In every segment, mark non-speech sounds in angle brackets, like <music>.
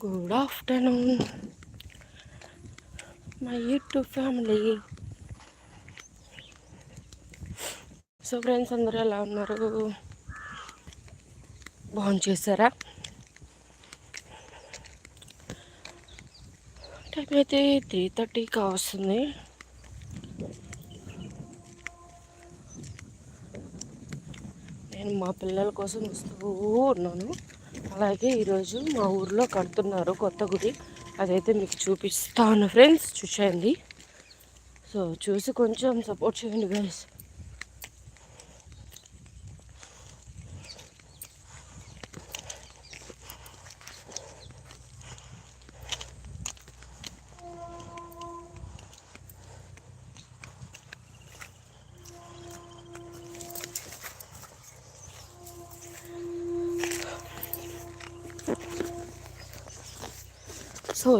Good afternoon my YouTube family so friends అందరూ ఎలా ఉన్నారు? బాగుంది చేశారా టైం అయితే త్రీ థర్టీ కావస్తుంది నేను మా పిల్లల కోసం వస్తూ ఉన్నాను. అలాగే ఈరోజు మా ఊర్లో కడుతున్నారు కొత్త గుడి. అదైతే మీకు చూపిస్తాను ఫ్రెండ్స్. చూసేయండి. సో చూసి కొంచెం సపోర్ట్ చేయండి గైస్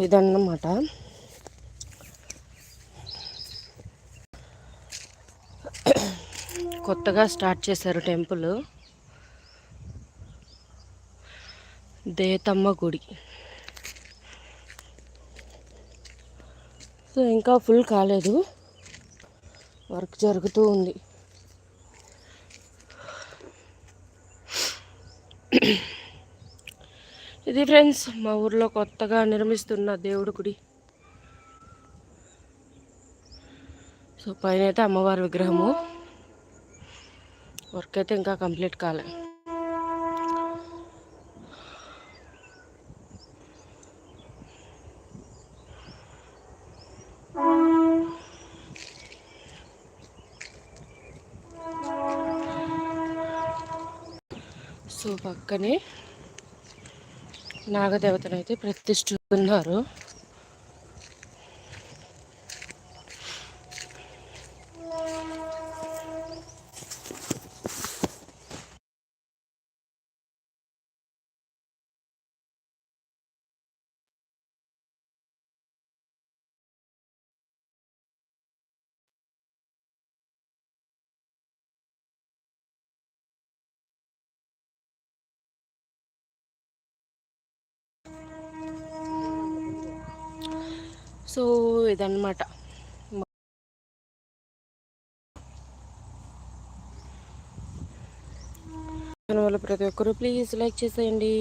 ఇదన్నమాట. కొత్తగా స్టార్ట్ చేశారు టెంపుల్. దేతమ్మ గుడి. సో ఇంకా ఫుల్ కాలేదు. వర్క్ జరుగుతూ ఉంది. ఇది ఫ్రెండ్స్ మా ఊర్లో కొత్తగా నిర్మిస్తున్న దేవుడి గుడి. సో పైన అయితే అమ్మవారి విగ్రహము. వర్క్ అయితే ఇంకా కంప్లీట్ కాలే. సో పక్కనే నాగదేవతను అయితే ప్రతిష్ఠిస్తున్నారు. సో ఇదన్నమాట. వాళ్ళు ప్రతి ఒక్కరు ప్లీజ్ లైక్ చేసేయండి.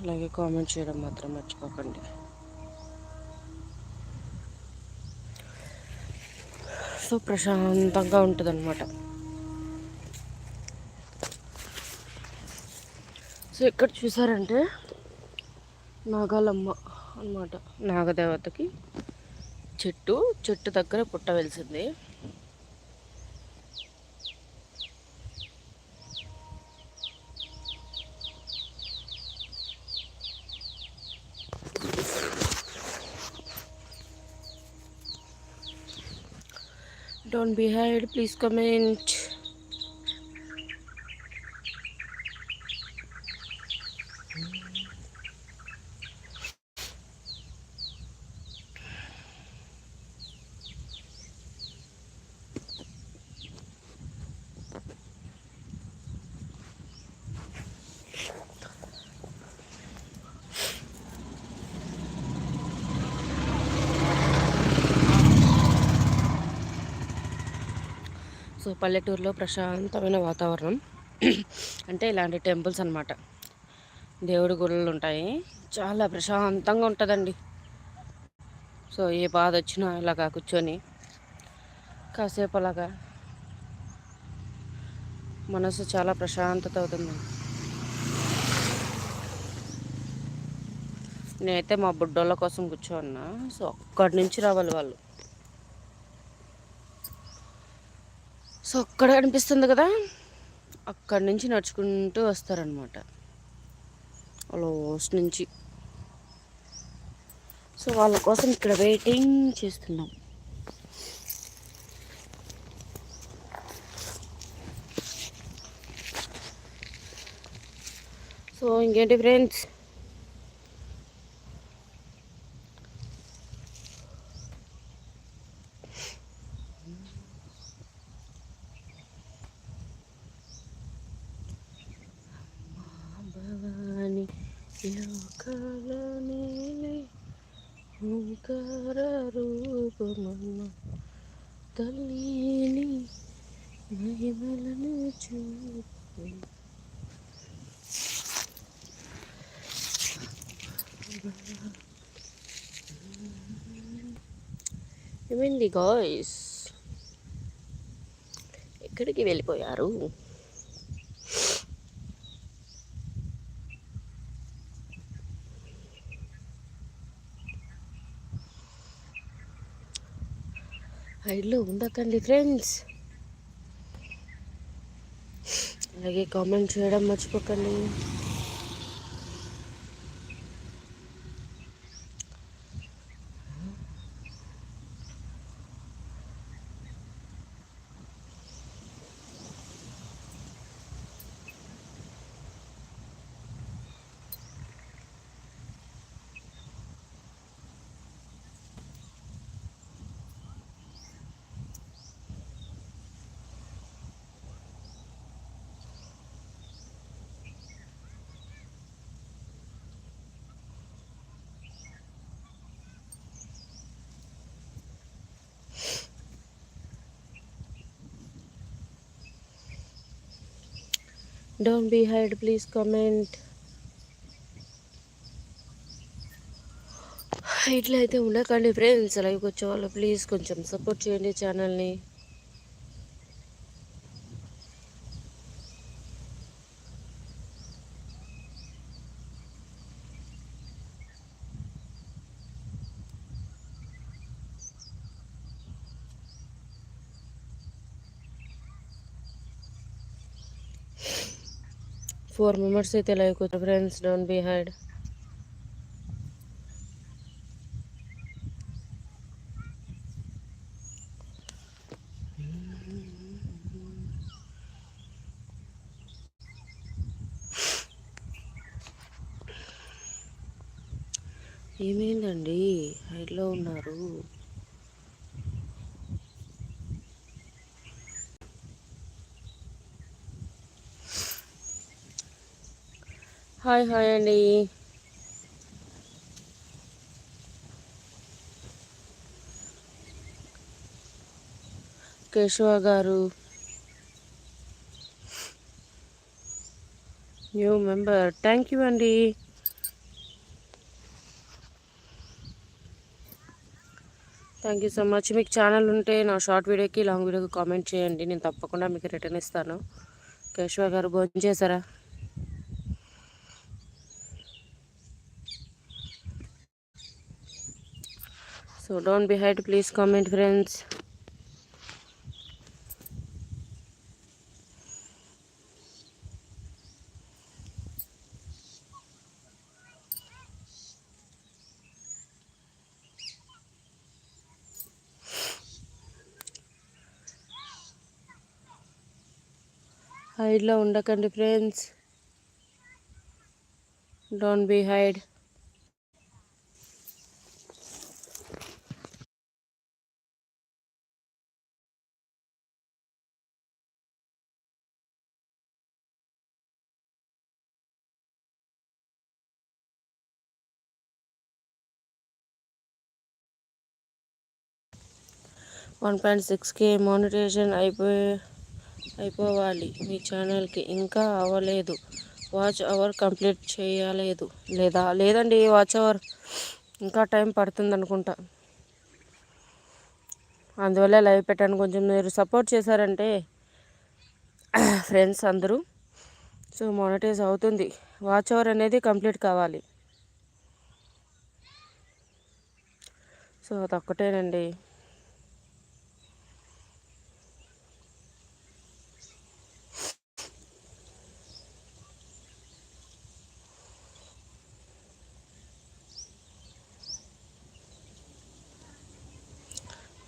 అలాగే కామెంట్ చేయడం మాత్రం మర్చిపోకండి. సో ప్రశాంతంగా ఉంటుంది అనమాట సో ఇక్కడ చూసారంటే నాగాలమ్మ. అనమాట నాగదేవతకి చెట్టు చెట్టు దగ్గర పుట్ట వెలిసింది Don't be please please comment. So పల్లెటూరులో ప్రశాంతమైన వాతావరణం. అంటే ఇలాంటి టెంపుల్స్ అనమాట దేవుడి గుళ్ళు ఉంటాయి. చాలా ప్రశాంతంగా ఉంటుందండి. సో ఏ బాధ వచ్చినా ఇలాగా కూర్చొని కాసేపు అలాగా మనసు చాలా ప్రశాంతత అవుతుంది. నేనైతే మా బుడ్డోళ్ళ కోసం కూర్చోన్నా. సో అక్కడి నుంచి రావాలి వాళ్ళు. సో అక్కడ కనిపిస్తుంది కదా? అక్కడి నుంచి నడుచుకుంటూ వస్తారనమాట లాస్ట్ నుంచి. సో వాళ్ళ కోసం ఇక్కడ వెయిటింగ్ చేస్తున్నాం. సో ఇంకేంటి ఫ్రెండ్స్ ఓంకార రూపమమ్మ తల్లిని మహిమలను చూపు. ఏమైంది గాయస్ ఎక్కడికి వెళ్ళిపోయారు? హైడ్లో ఉండకండి ఫ్రెండ్స్. అలాగే కామెంట్ చేయడం మర్చిపోకండి. Don't be hide please comment ఇట్లా అయితే ఉండకండి ఫ్రెండ్స్ లైవ్కి వచ్చేవాళ్ళు ప్లీజ్ కొంచెం సపోర్ట్ చేయండి ఛానల్ని ఫోర్ మెంబర్స్ అయితే లైక్ వచ్చారు ఫ్రెండ్స్ డోంట్ బీ హైడ్. ఏమైందండి? హైడ్లో ఉన్నారు. హాయ్ హాయ్ అండి. కేశవ గారు. న్యూ మెంబర్ థ్యాంక్ యూ అండి. థ్యాంక్ యూ సో మచ్ మీకు ఛానల్ ఉంటే నా షార్ట్ వీడియోకి లాంగ్ వీడియోకి కామెంట్ చేయండి. నేను తప్పకుండా మీకు రిటర్న్ ఇస్తాను. కేశవ గారు భోజనం చేశారా? So don't be hide, please comment friends. హైడ్లో ఉండకండి friends don't be hide one point సిక్స్కి మానిటైజేషన్ అయిపోయి అయిపోవాలి. మీ ఛానల్కి ఇంకా అవ్వలేదు. వాచ్ అవర్ కంప్లీట్ చేయలేదు. లేదా లేదండి వాచ్ అవర్ ఇంకా టైం పడుతుంది అనుకుంటా అందువల్ల లైవ్ పెట్టాను. కొంచెం మీరు సపోర్ట్ చేశారంటే <clears throat> ఫ్రెండ్స్ అందరూ. సో మానిటైజ్ అవుతుంది. వాచ్ అవర్ అనేది కంప్లీట్ కావాలి. So అదొక్కటేనండి.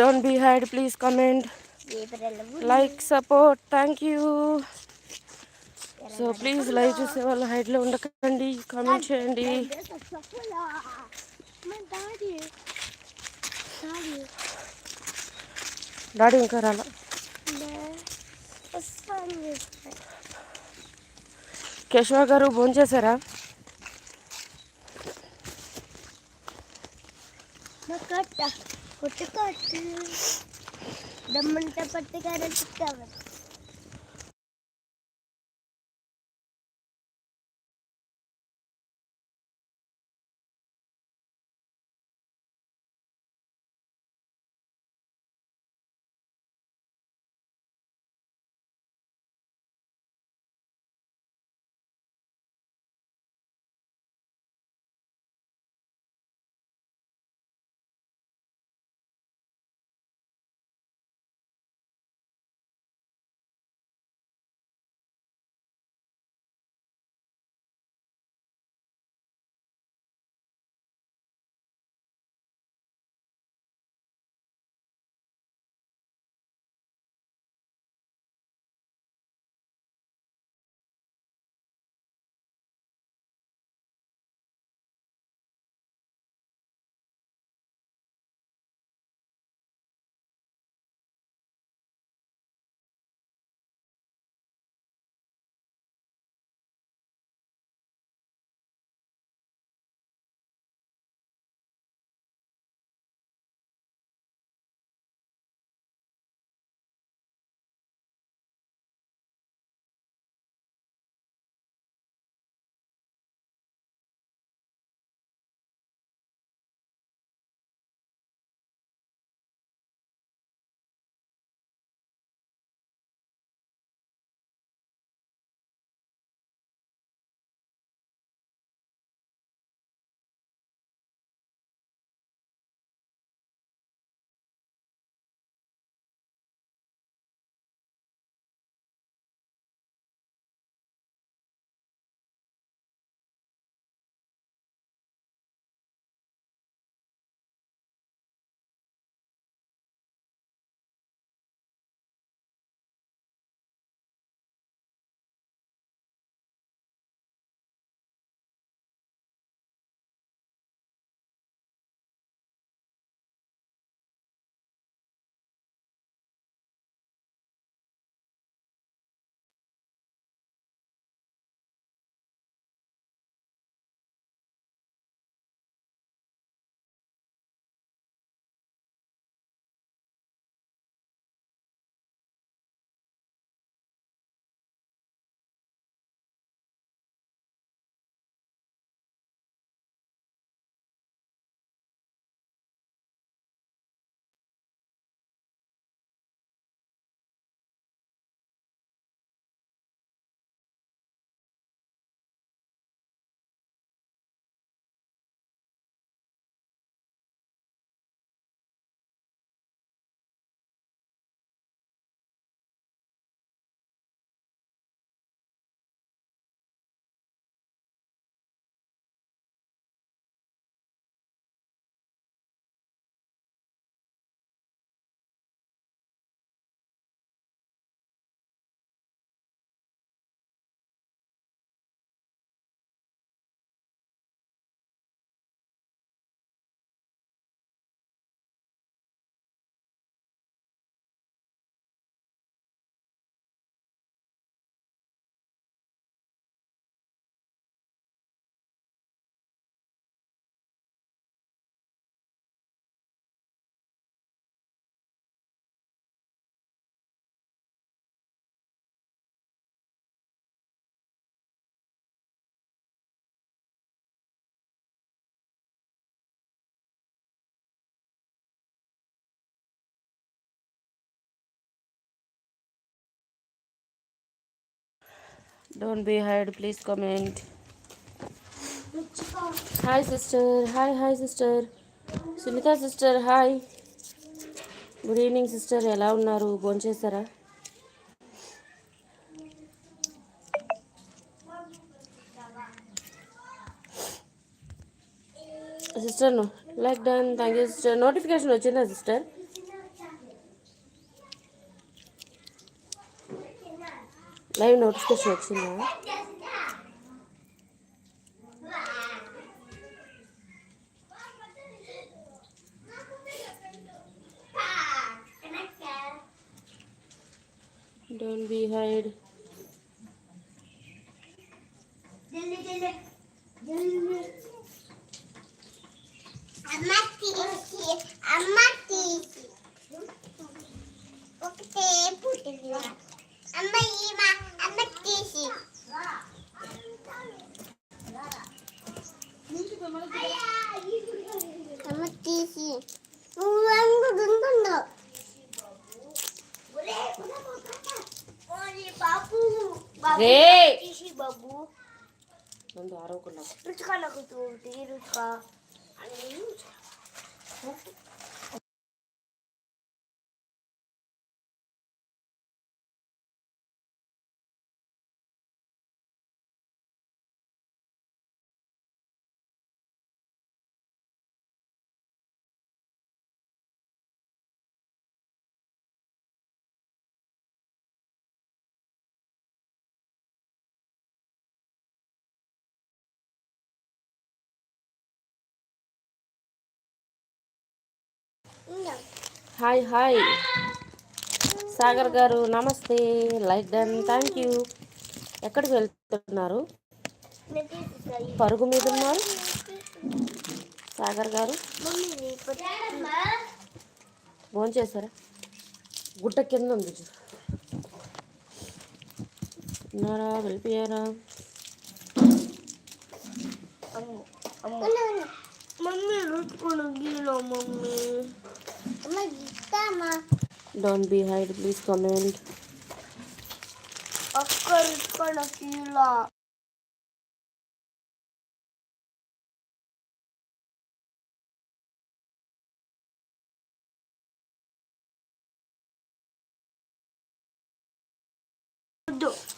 Don't be hide please comment like support thank you so please live చూసే వాళ్ళు హైడ్లో ఉండకండి. కామెంట్ చేయండి. డాడీ ఇంకా రాలా. కేశవ గారు భోంచేశారా? കൊട്ടിക്കോട്ട് ദമ്മണിട്ട പട്ടുകാരൻ ചിക്കാവട്ടെ don't be hide please comment hi sister hi hi sister Sunitha sister hi good evening sister ఎలా ఉన్నారు? భోంచేశారా sister like done thank you sister notification వచ్చిందా సిస్టర్ లైవ్ నోటిఫికేషన్ వచ్చిందా డోంట్ బీ హైడ్ జల్లి జల్లి జల్లి అమ్మ తీసి అమ్మ తీసి ఒకటే పుట్టింది అమ్మ ఈమ అమ్మ తీసి. నువ్వు దుంకుండు బాబు. బాబు ఆరోకుండా రుచిగా నాకు తోటి హాయ్ హాయ్. సాగర్ గారు నమస్తే. Like done thank you. ఎక్కడికి వెళ్తున్నారు? పరుగు మీద ఉన్నారు. సాగర్ గారు. ఫోన్ చేశారా? గుట్ట కింద ఉంది ఉన్నారా? వెళ్ళిపోయారా? మమ్మీ రుచుకున్న గీలో mummy. Don't be hide please comment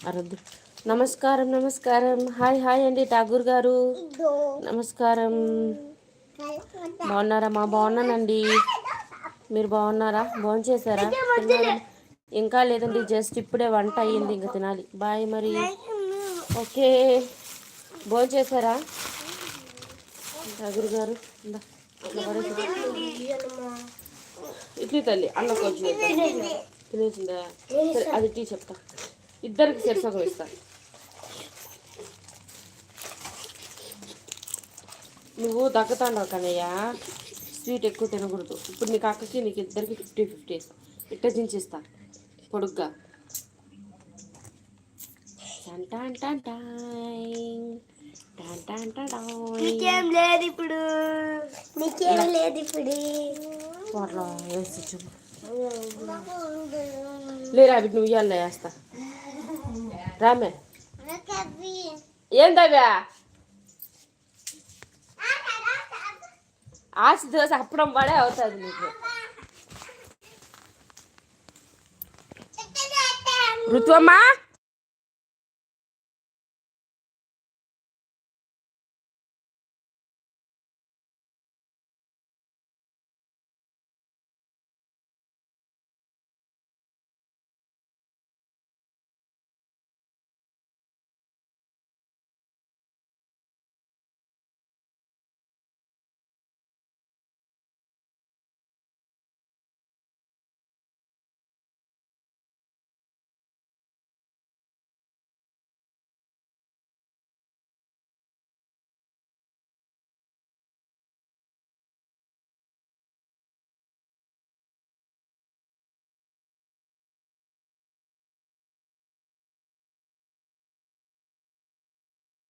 అరద్దు. నమస్కారం నమస్కారం. హాయ్ హాయ్ అండి ఠాగూర్ గారు. నమస్కారం. బాగున్నారా? మా బాగున్నానండి. మీరు బాగున్నారా? భోజనం చేశారా? ఇంకా లేదండి జస్ట్ ఇప్పుడే వంట అయ్యింది ఇంకా తినాలి. బాయ్ మరి. ఓకే. భోజనం చేశారా? ఠాగూర్ గారు ఇందా, ఇట్లా పడేసి. ఇడ్లీ తల్లి అన్న కొంచెం. తినేసిందా? సరే అది టీ చెప్తా. ఇద్దరికి సరిసగం ఇస్తా. నువ్వు దగ్గతాండవు కన్నయ్య. స్వీట్ ఎక్కువ తినకూడదు. ఇప్పుడు నీకు అక్కకి నీకు ఇద్దరికి ఫిఫ్టీ ఫిఫ్టీ ఇట్ట దించిస్తా. పొడుగ్గా. నీకేం లేదు ఇప్పుడు. నీకేం లేదు ఇప్పుడు. వాటిలో వేసి చూపు లేరా అవి నువ్వు ఇయ్యాల వేస్తా. రామే. ఏందవ్యా? ఆశ దోశ అప్పడం పడే అవుతుంది నీకు. ఋతువమ్మా?